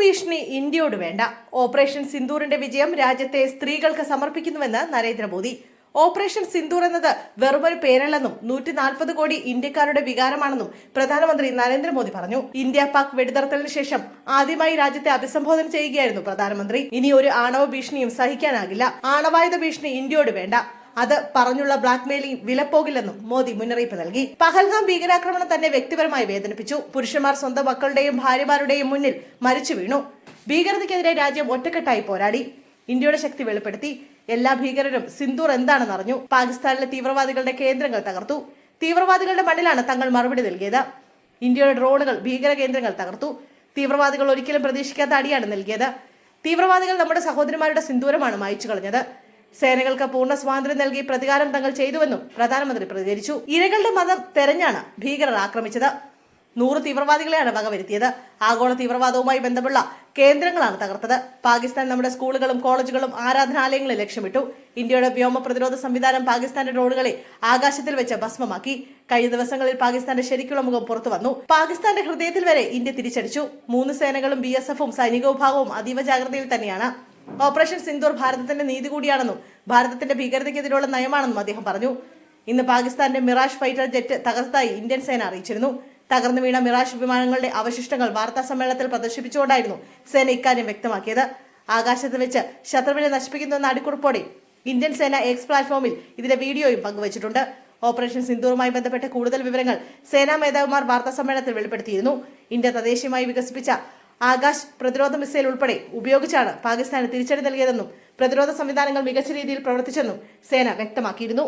ഭീഷണി ഇന്ത്യയോട് വേണ്ട. ഓപ്പറേഷൻ സിന്ദൂറിന്റെ വിജയം രാജ്യത്തെ സ്ത്രീകൾക്ക് സമർപ്പിക്കുന്നുവെന്ന് നരേന്ദ്രമോദി. ഓപ്പറേഷൻ സിന്ദൂർ എന്നത് വെറുമൊരു പേരല്ലെന്നും നൂറ്റി നാൽപ്പത് കോടി ഇന്ത്യക്കാരുടെ വികാരമാണെന്നും പ്രധാനമന്ത്രി നരേന്ദ്രമോദി പറഞ്ഞു. ഇന്ത്യ പാക് വെടിനിർത്തലിന് ശേഷം ആദ്യമായി രാജ്യത്തെ അഭിസംബോധന ചെയ്യുകയായിരുന്നു പ്രധാനമന്ത്രി. ഇനി ഒരു ആണവ ഭീഷണിയും സഹിക്കാനാകില്ല. ആണവായുധ ഭീഷണി ഇന്ത്യയോട് വേണ്ട. അത് പറഞ്ഞുള്ള ബ്ലാക്ക് മെയിലിംഗ് വിലപ്പോകില്ലെന്നും മോദി മുന്നറിയിപ്പ് നൽകി. പഹൽഗാം ഭീകരാക്രമണം തന്നെ വ്യക്തിപരമായി വേദനിപ്പിച്ചു. പുരുഷന്മാർ സ്വന്തം മക്കളുടെയും ഭാര്യമാരുടെയും മുന്നിൽ മരിച്ചു വീണു. ഭീകരതയ്ക്കെതിരെ രാജ്യം ഒറ്റക്കെട്ടായി പോരാടി. ഇന്ത്യയുടെ ശക്തി വെളിപ്പെടുത്തി. എല്ലാ ഭീകരരും സിന്ദൂർ എന്താണെന്ന് അറിഞ്ഞു. പാകിസ്ഥാനിലെ തീവ്രവാദികളുടെ കേന്ദ്രങ്ങൾ തകർത്തു. തീവ്രവാദികളുടെ മണ്ണിലാണ് തങ്ങൾ മറുപടി നൽകിയത്. ഇന്ത്യയുടെ ഡ്രോണുകൾ ഭീകര കേന്ദ്രങ്ങൾ തകർത്തു. തീവ്രവാദികൾ ഒരിക്കലും പ്രതീക്ഷിക്കാത്ത അടിയാണ് നൽകിയത്. തീവ്രവാദികൾ നമ്മുടെ സഹോദരന്മാരുടെ സിന്ദൂരമാണ് മായിച്ചു കളഞ്ഞത്. സേനകൾക്ക് പൂർണ സ്വാതന്ത്ര്യം നൽകി പ്രതികാരം തങ്ങൾ ചെയ്തുവെന്നും പ്രധാനമന്ത്രി പ്രതികരിച്ചു. ഇരകളുടെ മതം തെരഞ്ഞാണ് ഭീകരർ ആക്രമിച്ചത്. നൂറ് തീവ്രവാദികളെയാണ് വകവരുത്തിയത്. ആഗോള തീവ്രവാദവുമായി ബന്ധമുള്ള കേന്ദ്രങ്ങളാണ് തകർത്തത്. പാകിസ്ഥാൻ നമ്മുടെ സ്കൂളുകളും കോളേജുകളും ആരാധനാലയങ്ങളും ലക്ഷ്യമിട്ടു. ഇന്ത്യയുടെ വ്യോമ പ്രതിരോധ സംവിധാനം പാകിസ്ഥാന്റെ ഡ്രോണുകളെ ആകാശത്തിൽ വെച്ച് ഭസ്മമാക്കി. കഴിഞ്ഞ ദിവസങ്ങളിൽ പാകിസ്ഥാന്റെ ശരിക്കുള്ള മുഖം പുറത്തു വന്നു. പാകിസ്ഥാന്റെ ഹൃദയത്തിൽ വരെ ഇന്ത്യ തിരിച്ചടിച്ചു. മൂന്ന് സേനകളും ബി സൈനിക വിഭാഗവും അതീവ ജാഗ്രതയിൽ തന്നെയാണ്. ഓപ്പറേഷൻ സിന്ദൂർ ഭാരതത്തിന്റെ നീതി കൂടിയാണെന്നും ഭാരതത്തിന്റെ ഭീകരതയ്ക്കെതിരെയുള്ള നയമാണെന്നും അദ്ദേഹം പറഞ്ഞു. ഇന്ന് പാകിസ്ഥാന്റെ മിറാഷ് ഫൈറ്റർ ജെറ്റ് തകർത്തായി ഇന്ത്യൻ സേന അറിയിച്ചിരുന്നു. തകർന്നു വീണ മിറാഷ് വിമാനങ്ങളുടെ അവശിഷ്ടങ്ങൾ വാർത്താ സമ്മേളനത്തിൽ പ്രദർശിപ്പിച്ചുകൊണ്ടായിരുന്നു സേന ഇക്കാര്യം വ്യക്തമാക്കിയത്. ആകാശത്ത് വെച്ച് ശത്രുവിനെ നശിപ്പിക്കുന്നുവെന്ന അടിക്കുറിപ്പോടെ ഇന്ത്യൻ സേന എക്സ് പ്ലാറ്റ്ഫോമിൽ ഇതിന്റെ വീഡിയോയും പങ്കുവച്ചിട്ടുണ്ട്. ഓപ്പറേഷൻ സിന്ദൂറുമായി ബന്ധപ്പെട്ട കൂടുതൽ വിവരങ്ങൾ സേനാ മേധാവിമാർ വാർത്താ സമ്മേളനത്തിൽ വെളിപ്പെടുത്തിയിരുന്നു. ഇന്ത്യ തദ്ദേശീയമായി വികസിപ്പിച്ച ആകാശ് പ്രതിരോധ മിസൈൽ ഉൾപ്പെടെ ഉപയോഗിച്ചാണ് പാകിസ്ഥാന് തിരിച്ചടി നൽകിയതെന്നും പ്രതിരോധ സംവിധാനങ്ങൾ മികച്ച രീതിയിൽ പ്രവർത്തിച്ചെന്നും സേന വ്യക്തമാക്കിയിരുന്നു.